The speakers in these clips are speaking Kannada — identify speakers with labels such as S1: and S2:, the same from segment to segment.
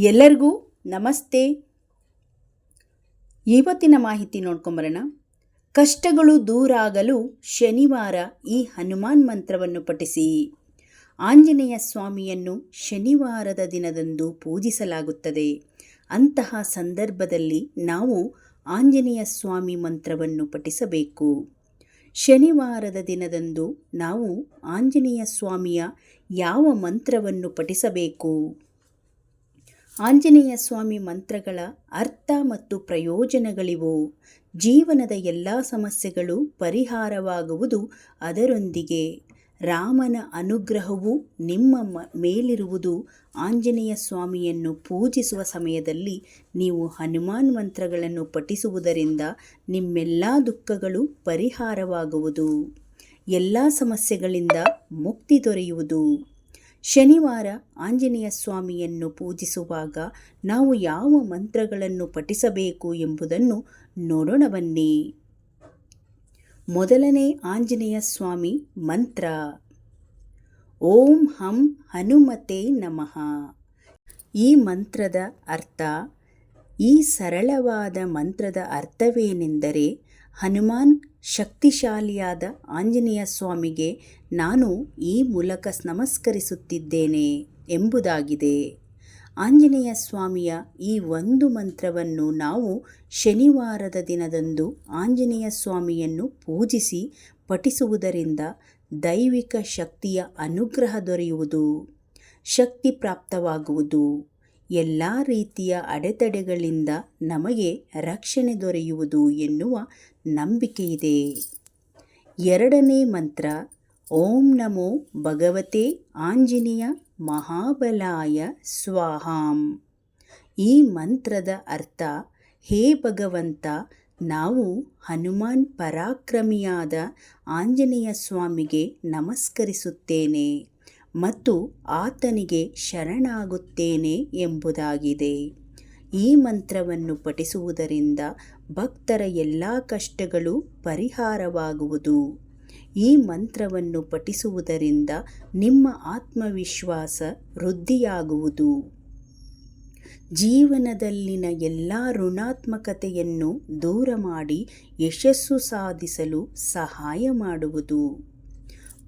S1: ಎಲ್ಲರಿಗೂ ನಮಸ್ತೆ. ಇವತ್ತಿನ ಮಾಹಿತಿ ನೋಡ್ಕೊಂಬರೋಣ. ಕಷ್ಟಗಳು ದೂರಾಗಲು ಶನಿವಾರ ಈ ಹನುಮಾನ್ ಮಂತ್ರವನ್ನು ಪಠಿಸಿ. ಆಂಜನೇಯ ಸ್ವಾಮಿಯನ್ನು ಶನಿವಾರದ ದಿನದಂದು ಪೂಜಿಸಲಾಗುತ್ತದೆ. ಅಂತಹ ಸಂದರ್ಭದಲ್ಲಿ ನಾವು ಆಂಜನೇಯ ಸ್ವಾಮಿ ಮಂತ್ರವನ್ನು ಪಠಿಸಬೇಕು. ಶನಿವಾರದ ದಿನದಂದು ನಾವು ಆಂಜನೇಯ ಸ್ವಾಮಿಯ ಯಾವ ಮಂತ್ರವನ್ನು ಪಠಿಸಬೇಕು? ಆಂಜನೇಯ ಸ್ವಾಮಿ ಮಂತ್ರಗಳ ಅರ್ಥ ಮತ್ತು ಪ್ರಯೋಜನಗಳಿವು. ಜೀವನದ ಎಲ್ಲ ಸಮಸ್ಯೆಗಳು ಪರಿಹಾರವಾಗುವುದು ಅದರೊಂದಿಗೆ. ರಾಮನ ಅನುಗ್ರಹವು ನಿಮ್ಮ ಮೇಲಿರುವುದು. ಆಂಜನೇಯ ಸ್ವಾಮಿಯನ್ನು ಪೂಜಿಸುವ ಸಮಯದಲ್ಲಿ ನೀವು ಹನುಮಾನ್ ಮಂತ್ರಗಳನ್ನು ಪಠಿಸುವುದರಿಂದ ನಿಮ್ಮೆಲ್ಲ ದುಃಖಗಳು ಪರಿಹಾರವಾಗುವುದು. ಎಲ್ಲ ಸಮಸ್ಯೆಗಳಿಂದ ಮುಕ್ತಿ ದೊರೆಯುವುದು. ಶನಿವಾರ ಆಂಜನೇಯ ಸ್ವಾಮಿಯನ್ನು ಪೂಜಿಸುವಾಗ ನಾವು ಯಾವ ಮಂತ್ರಗಳನ್ನು ಪಠಿಸಬೇಕು ಎಂಬುದನ್ನು ನೋಡೋಣ ಬನ್ನಿ. ಮೊದಲನೇ ಆಂಜನೇಯ ಸ್ವಾಮಿ ಮಂತ್ರ. ಓಂ ಹಂ ಹನುಮತೆ ನಮಃ. ಈ ಮಂತ್ರದ ಅರ್ಥ ಈ ಸರಳವಾದ ಮಂತ್ರದ ಅರ್ಥವೇನೆಂದರೆ ಹನುಮಾನ್ ಶಕ್ತಿಶಾಲಿಯಾದ ಆಂಜನೇಯ ಸ್ವಾಮಿಗೆ ನಾನು ಈ ಮೂಲಕ ನಮಸ್ಕರಿಸುತ್ತಿದ್ದೇನೆ ಎಂಬುದಾಗಿದೆ. ಆಂಜನೇಯ ಸ್ವಾಮಿಯ ಈ ಒಂದು ಮಂತ್ರವನ್ನು ನಾವು ಶನಿವಾರದ ದಿನದಂದು ಆಂಜನೇಯ ಸ್ವಾಮಿಯನ್ನು ಪೂಜಿಸಿ ಪಠಿಸುವುದರಿಂದ ದೈವಿಕ ಶಕ್ತಿಯ ಅನುಗ್ರಹ ದೊರೆಯುವುದು, ಶಕ್ತಿ ಪ್ರಾಪ್ತವಾಗುವುದು. ಎಲ್ಲ ರೀತಿಯ ಅಡೆತಡೆಗಳಿಂದ ನಮಗೆ ರಕ್ಷಣೆ ದೊರೆಯುವುದು ಎನ್ನುವ ನಂಬಿಕೆಯಿದೆ. ಎರಡನೇ ಮಂತ್ರ, ಓಂ ನಮೋ ಭಗವತೆ ಆಂಜನೇಯ ಮಹಾಬಲಾಯ ಸ್ವಾಹಾಂ. ಈ ಮಂತ್ರದ ಅರ್ಥ, ಹೇ ಭಗವಂತ, ನಾವು ಹನುಮಾನ್ ಪರಾಕ್ರಮಿಯಾದ ಆಂಜನೇಯ ಸ್ವಾಮಿಗೆ ನಮಸ್ಕರಿಸುತ್ತೇನೆ. ಮತ್ತು ಆತನಿಗೆ ಶರಣಾಗುತ್ತೇನೆ ಎಂಬುದಾಗಿದೆ. ಈ ಮಂತ್ರವನ್ನು ಪಠಿಸುವುದರಿಂದ ಭಕ್ತರ ಎಲ್ಲ ಕಷ್ಟಗಳು ಪರಿಹಾರವಾಗುವುದು. ಈ ಮಂತ್ರವನ್ನು ಪಠಿಸುವುದರಿಂದ ನಿಮ್ಮ ಆತ್ಮವಿಶ್ವಾಸ ವೃದ್ಧಿಯಾಗುವುದು. ಜೀವನದಲ್ಲಿನ ಎಲ್ಲ ಋಣಾತ್ಮಕತೆಯನ್ನು ದೂರ ಮಾಡಿ ಯಶಸ್ಸು ಸಾಧಿಸಲು ಸಹಾಯ ಮಾಡುವುದು.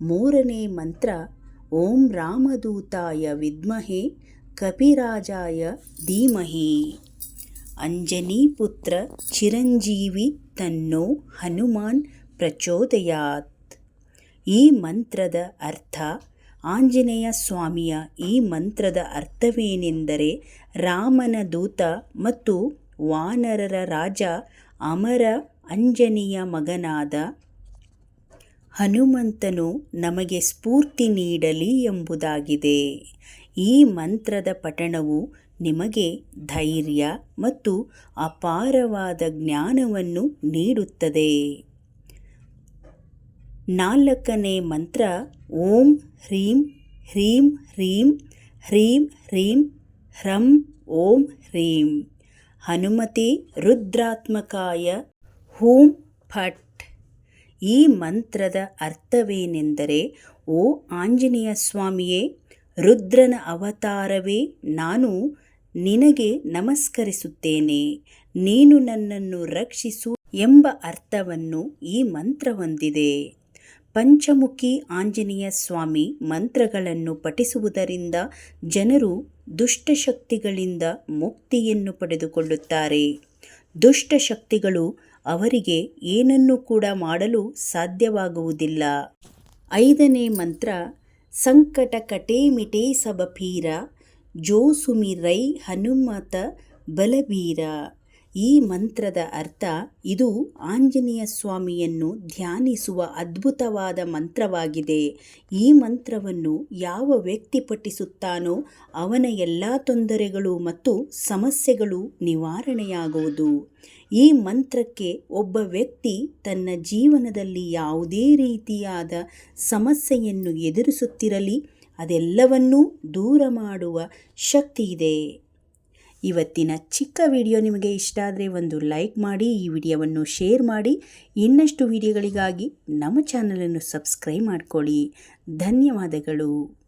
S1: ಮೂರನೇ ಮಂತ್ರ ಓಂ ರಾಮದೂತಾಯ ವಿದ್ಮಹೆ, ಕಪಿರಾಜಾಯ ಧೀಮಹಿ. ಅಂಜನೀಪುತ್ರ ಚಿರಂಜೀವಿ ತನ್ನೋ ಹನುಮಾನ್ ಪ್ರಚೋದಯಾತ್. ಈ ಮಂತ್ರದ ಅರ್ಥ, ಆಂಜನೇಯ ಸ್ವಾಮಿಯ ಈ ಮಂತ್ರದ ಅರ್ಥವೇನೆಂದರೆ ರಾಮನ ದೂತ ಮತ್ತು ವಾನರರ ರಾಜ ಅಮರ ಅಂಜನಿಯ ಮಗನಾದ ಹನುಮಂತನು ನಮಗೆ ಸ್ಫೂರ್ತಿ ನೀಡಲಿ ಎಂಬುದಾಗಿದೆ. ಈ ಮಂತ್ರದ ಪಠಣವು ನಿಮಗೆ ಧೈರ್ಯ ಮತ್ತು ಅಪಾರವಾದ ಜ್ಞಾನವನ್ನು ನೀಡುತ್ತದೆ. ನಾಲ್ಕನೇ ಮಂತ್ರ, ಓಂ ಹ್ರೀಂ ಹ್ರೀಂ ಹ್ರೀಂ ಹ್ರೀಂ ಹ್ರೀಂ ಹ್ರಂ ಓಂ ಹ್ರೀಂ. ಹನುಮತಿ ರುದ್ರಾತ್ಮಕಾಯ ಹೂಂ ಫಟ್ ಈ ಮಂತ್ರದ ಅರ್ಥವೇನೆಂದರೆ, ಓ ಆಂಜನೇಯ ಸ್ವಾಮಿಯೇ ರುದ್ರನ ಅವತಾರವೇ, ನಾನು ನಿನಗೆ ನಮಸ್ಕರಿಸುತ್ತೇನೆ. ನೀನು ನನ್ನನ್ನು ರಕ್ಷಿಸು ಎಂಬ ಅರ್ಥವನ್ನು ಈ ಮಂತ್ರ ಹೊಂದಿದೆ. ಪಂಚಮುಖಿ ಆಂಜನೇಯ ಸ್ವಾಮಿ ಮಂತ್ರಗಳನ್ನು ಪಠಿಸುವುದರಿಂದ ಜನರು ದುಷ್ಟಶಕ್ತಿಗಳಿಂದ ಮುಕ್ತಿಯನ್ನು ಪಡೆದುಕೊಳ್ಳುತ್ತಾರೆ. ದುಷ್ಟಶಕ್ತಿಗಳು ಅವರಿಗೆ ಏನನ್ನು ಕೂಡ ಮಾಡಲು ಸಾಧ್ಯವಾಗುವುದಿಲ್ಲ. ಐದನೇ ಮಂತ್ರ ಸಂಕಟ ಕಟೇ ಮಿಟೇ ಜೋಸುಮಿ ರೈ ಹನುಮತ ಬಲಬೀರ ಈ ಮಂತ್ರದ ಅರ್ಥ ಇದು ಆಂಜನೇಯ ಸ್ವಾಮಿಯನ್ನು ಧ್ಯಾನಿಸುವ ಅದ್ಭುತವಾದ ಮಂತ್ರವಾಗಿದೆ. ಈ ಮಂತ್ರವನ್ನು ಯಾವ ವ್ಯಕ್ತಿ ಪಠಿಸುತ್ತಾನೋ ಅವನ ಎಲ್ಲ ತೊಂದರೆಗಳು ಮತ್ತು ಸಮಸ್ಯೆಗಳು ನಿವಾರಣೆಯಾಗುವುದು ಈ ಮಂತ್ರಕ್ಕೆ ಒಬ್ಬ ವ್ಯಕ್ತಿ ತನ್ನ ಜೀವನದಲ್ಲಿ ಯಾವುದೇ ರೀತಿಯಾದ ಸಮಸ್ಯೆಯನ್ನು ಎದುರಿಸುತ್ತಿರಲಿ, ಅದೆಲ್ಲವನ್ನೂ ದೂರ ಮಾಡುವ ಶಕ್ತಿ ಇದೆ. ಇವತ್ತಿನ ಚಿಕ್ಕ ವಿಡಿಯೋ ನಿಮಗೆ ಇಷ್ಟ ಆದರೆ ಒಂದು ಲೈಕ್ ಮಾಡಿ, ಈ ವಿಡಿಯೋವನ್ನು ಶೇರ್ ಮಾಡಿ. ಇನ್ನಷ್ಟು ವಿಡಿಯೋಗಳಿಗಾಗಿ ನಮ್ಮ ಚಾನಲನ್ನು ಸಬ್ಸ್ಕ್ರೈಬ್ ಮಾಡಿಕೊಳ್ಳಿ. ಧನ್ಯವಾದಗಳು.